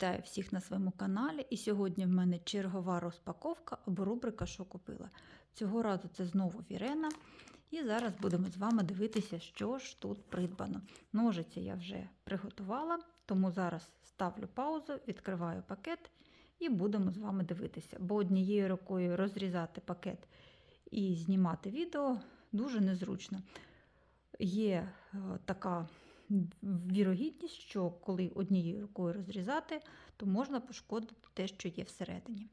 Вітаю всіх на своєму каналі. І сьогодні в мене чергова розпаковка або рубрика Що купила. Цього разу це знову Вірена. І зараз будемо з вами дивитися, що ж тут придбано. Ножиці я вже приготувала, тому зараз ставлю паузу, відкриваю пакет і будемо з вами дивитися. Бо однією рукою розрізати пакет і знімати відео дуже незручно. Є е, така вірогідність, що коли однією рукою розрізати, то можна пошкодити те, що є всередині.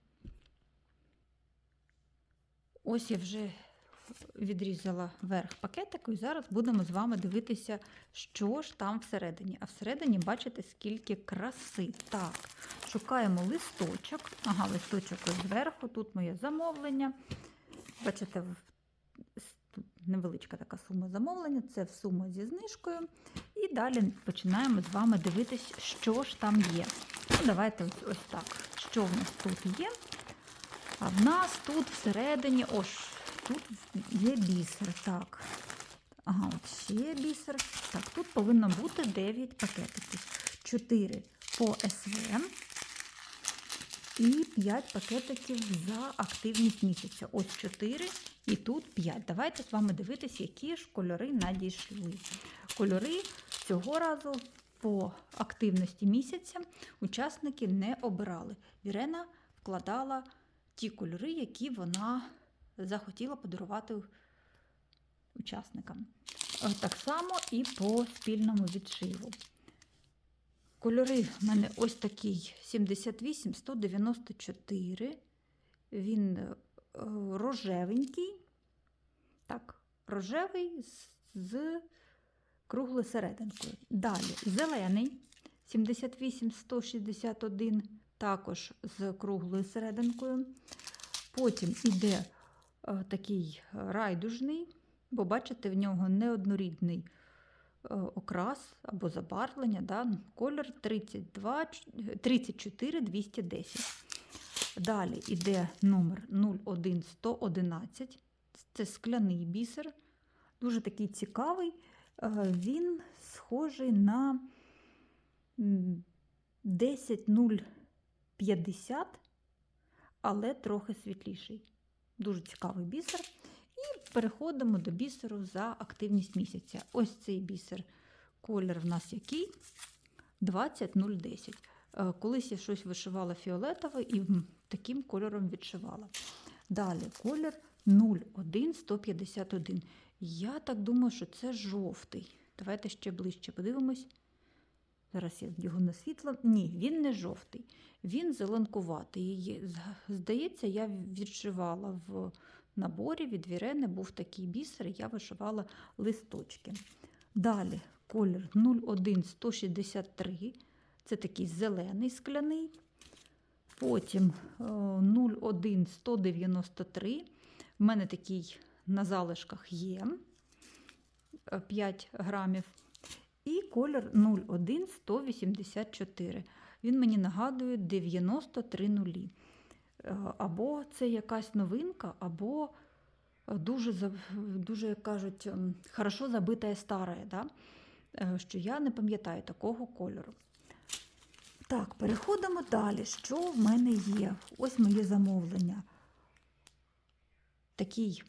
Ось я вже відрізала верх пакетику, і зараз будемо з вами дивитися, що ж там всередині. А всередині, бачите, скільки краси. Так, шукаємо листочок. Ага, листочок ось зверху, тут моє замовлення. Бачите, невеличка така сума замовлення, це сума зі знижкою. І далі починаємо з вами дивитись, що ж там є. Ну, Давайте ось, ось так. Що в нас тут є? А в нас тут всередині, ось, тут є бісер. Так. Ага, от ще є бісер. Так, тут повинно бути 9 пакетиків. 4 по СВ і 5 пакетиків за активність місяця. Ось 4 і тут 5. Давайте з вами дивитися, які ж кольори надійшли. Кольори цього разу по активності місяця учасники не обирали. Вірена вкладала ті кольори, які вона захотіла подарувати учасникам. Е, Так само і по спільному відшиву. Кольори в мене ось такий 78, 194. Він е, рожевенький. Так, рожевий з, круглою серединкою. Далі зелений 78, 161, також з круглою серединкою. Потім іде е, такий райдужний, бо бачите, в нього неоднорідний окрас або забарвлення, да? колір 32, 34 210. Далі йде номер 01111. Це скляний бісер. Дуже такий цікавий. Е, Він схожий на м, 10050, але трохи світліший. Дуже цікавий бісер. І переходимо до бісеру за активність місяця. Ось цей бісер. Колір в нас який? 20010. Е, Колись я щось вишивала фіолетове і таким кольором відшивала. Далі колір 01151. Я так думаю, що це жовтий. Давайте ще ближче подивимось. Зараз я його на світло. Ні, він не жовтий, він зеленкуватий. Здається, я відшивала в наборі від Вірени, був такий бісер, я вишивала листочки. Далі колір 01163. Це такий зелений скляний. Потім е, 01193. В мене такий на залишках є 5 грамів. І колір 01184. Він мені нагадує 93 нулі. Е, Або це якась новинка, або дуже, дуже як кажуть, ем, хорошо забита старе, да? Е, що я не пам'ятаю такого кольору. Так, переходимо далі. Що в мене є? Ось моє замовлення. Такий,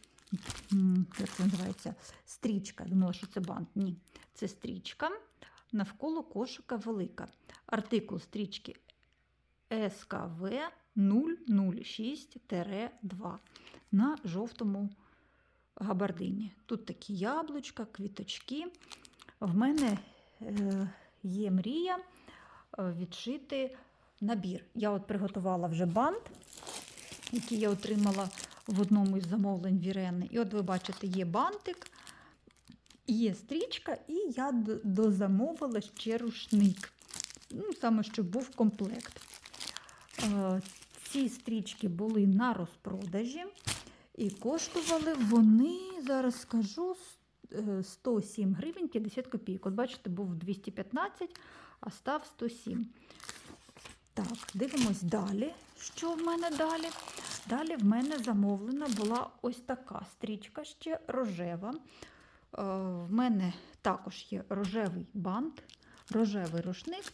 як це називається, стрічка. Думала, що це бант. Ні, це стрічка. Навколо кошика велика. Артикул стрічки СКВ 006-2 на жовтому габардині. Тут такі яблучка, квіточки. В мене е, є мрія е, відшити набір. Я от приготувала вже бант, який я отримала в одному із замовлень Вірени. І от ви бачите, є бантик, є стрічка, і я дозамовила ще рушник. Ну, саме, щоб був комплект. Е, Ці стрічки були на розпродажі, і коштували вони, зараз скажу, е, 107 гривень 50 копійок. От бачите, був 215, а став 107. Так, дивимось далі. Що в мене далі? Далі в мене замовлена була ось така стрічка ще рожева. Е, В мене також є рожевий бант, рожевий рушник.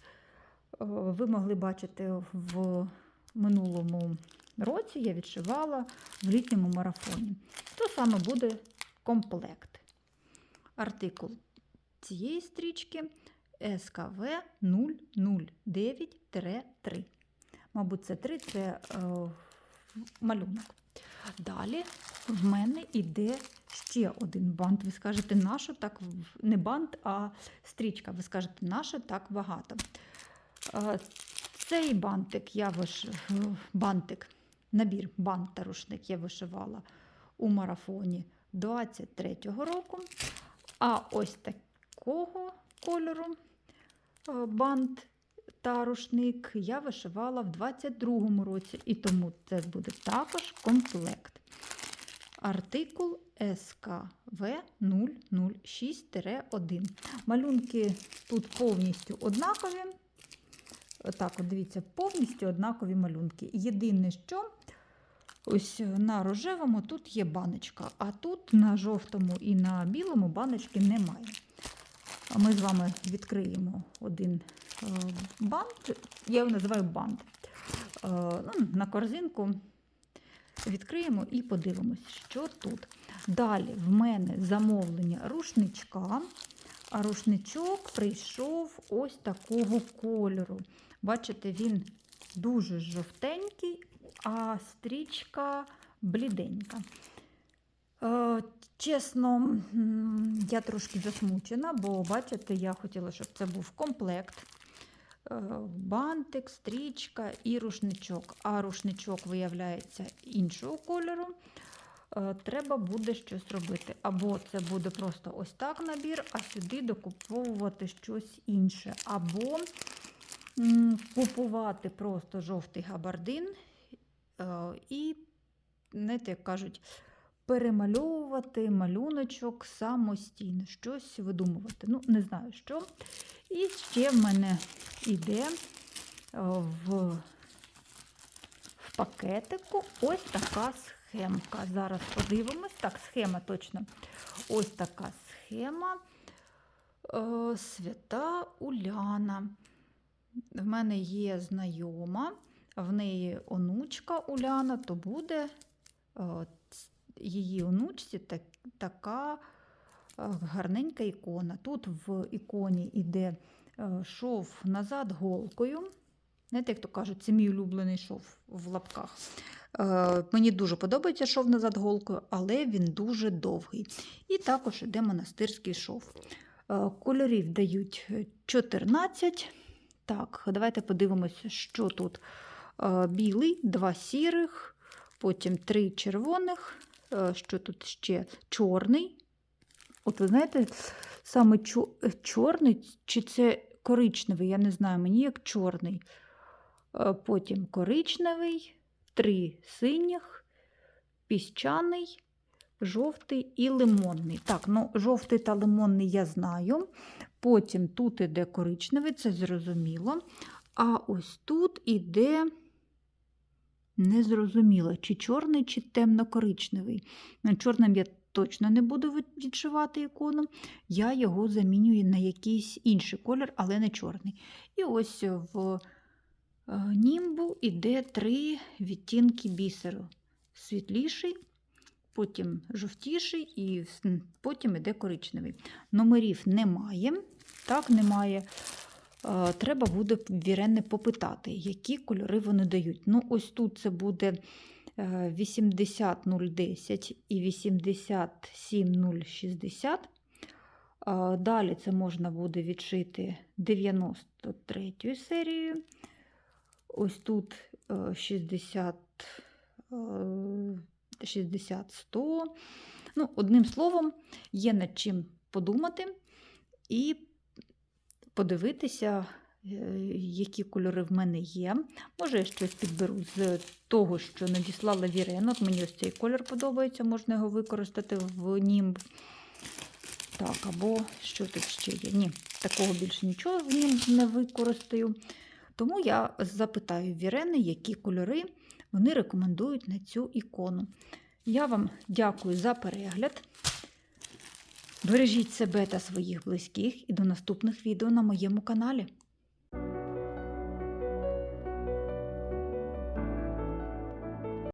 ви могли бачити в минулому році, я відшивала в літньому марафоні. То саме буде комплект. Артикул цієї стрічки СКВ 009-3. Мабуть, це 3 це е, малюнок. Далі в мене йде ще один бант. Ви скажете, нащо так не бант, а стрічка. Ви скажете, нащо так багато. Цей бантик я виш... бантик, набір бант та рушник я вишивала у марафоні 23-го року. А ось такого кольору е, бант та рушник я вишивала в 22-му році, і тому це буде також комплект. Артикул СКВ 006-1. Малюнки тут повністю однакові. Так, от дивіться, повністю однакові малюнки. Єдине, що ось на рожевому тут є баночка, а тут на жовтому і на білому баночки немає. Ми з вами відкриємо один е, бант, я його називаю бант. Е, ну, на корзинку відкриємо і подивимось, що тут. Далі в мене замовлення рушничка, а рушничок прийшов ось такого кольору. Бачите, він дуже жовтенький, а стрічка бліденька. Е, Чесно, я трошки засмучена, бо бачите, я хотіла, щоб це був комплект. Е, Бантик, стрічка і рушничок. А рушничок виявляється іншого кольору. Е, Треба буде щось робити. Або це буде просто ось так набір, а сюди докуповувати щось інше. Або купувати просто жовтий габардин е, і, знаєте, як кажуть, перемальовувати малюночок самостійно, щось видумувати. Ну, не знаю що. І ще в мене йде е, в, в пакетику ось така схемка. Зараз подивимось. Так, схема точно. Ось така схема. Е, Свята Уляна. В мене є знайома, в неї онучка Уляна, то буде е, її онучці так, така е, гарненька ікона. Тут в іконі йде е, шов назад голкою. Знаєте, як то кажуть, це мій улюблений шов в лапках. Мені дуже подобається шов назад голкою, але він дуже довгий. І також йде монастирський шов. Е, Кольорів дають е, 14. Так, давайте подивимося, що тут. Е, Білий, два сірих, потім три червоних. Е, Що тут ще? Чорний. От ви знаєте, саме е, чорний, чи це коричневий, я не знаю, мені як чорний. Потім коричневий, три синіх, піщаний, жовтий і лимонний. Так, ну жовтий та лимонний я знаю. Потім тут іде коричневий, це зрозуміло. А ось тут іде незрозуміло, чи чорний, чи темно-коричневий. Чорним я точно не буду відшивати ікону. Я його замінюю на якийсь інший колір, але не чорний. І ось в е, німбу іде три відтінки бісеру. Світліший, потім жовтіший і потім іде коричневий. Номерів немає. Так, немає. Е, Треба буде в Вірени попитати, які кольори вони дають. Ну, ось тут це буде е, 80010 і 87060. Е, Далі це можна буде відшити 93 серією. Ось тут е, 60, е, 60 100. Ну, одним словом, є над чим подумати і подивитися, е, які кольори в мене є. Може, я щось підберу з того, що надіслала Вірена. От мені ось цей колір подобається, можна його використати в німб. Так, або що тут ще є? Ні, такого більше нічого в німб не використаю. Тому я запитаю Вірени, які кольори вони рекомендують на цю ікону. Я вам дякую за перегляд. Бережіть себе та своїх близьких і до наступних відео на моєму каналі.